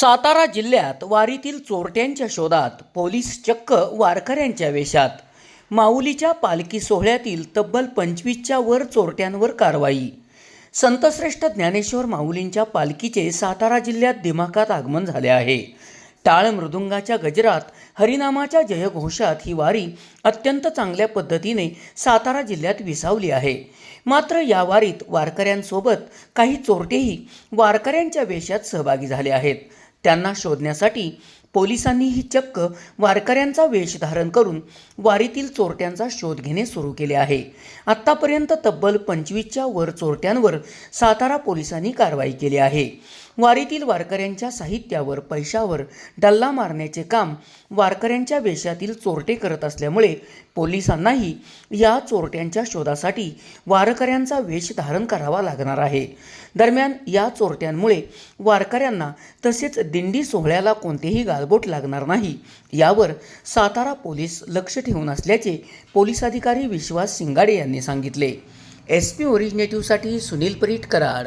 सातारा जिल्ह्यात वारीतील चोरट्यांच्या शोधात पोलीस चक्क वारकऱ्यांच्या वेशात. माऊलीच्या पालखी सोहळ्यातील तब्बल पंचवीसच्या वर चोरट्यांवर कारवाई. संतश्रेष्ठ ज्ञानेश्वर माऊलींच्या पालखीचे सातारा जिल्ह्यात दिमाखात आगमन झाले आहे. टाळ मृदुंगाच्या गजरात हरिनामाच्या जयघोषात ही वारी अत्यंत चांगल्या पद्धतीने सातारा जिल्ह्यात विसावली आहे. मात्र या वारीत वारकऱ्यांसोबत काही चोरटेही वारकऱ्यांच्या वेशात सहभागी झाले आहेत. त्यांना शोधण्यासाठी पोलिसांनी ही चक्क वारकऱ्यांचा वेश धारण करून वारीतील चोरट्यांचा शोध घेणे सुरू केले आहे. आत्तापर्यंत तब्बल पंचवीसच्या वर चोरट्यांवर सातारा पोलिसांनी कारवाई केली आहे. वारीतील वारकऱ्यांच्या साहित्यावर पैशावर डल्ला मारण्याचे काम वारकऱ्यांच्या वेशातील चोरटे करत असल्यामुळे पोलिसांनाही या चोरट्यांच्या शोधासाठी वारकऱ्यांचा वेश धारण करावा लागणार आहे. दरम्यान या चोरट्यांमुळे वारकऱ्यांना तसेच दिंडी सोहळ्याला कोणतेही गालबोट लागणार नाही. यावर सातारा पोलीस लक्ष ठेवून असल्याचे पोलीस अधिकारी विश्वास सिंगाडे यांनी सांगितले. एस पी ओरिजिनेटिव्हसाठी सुनील परीट कराड.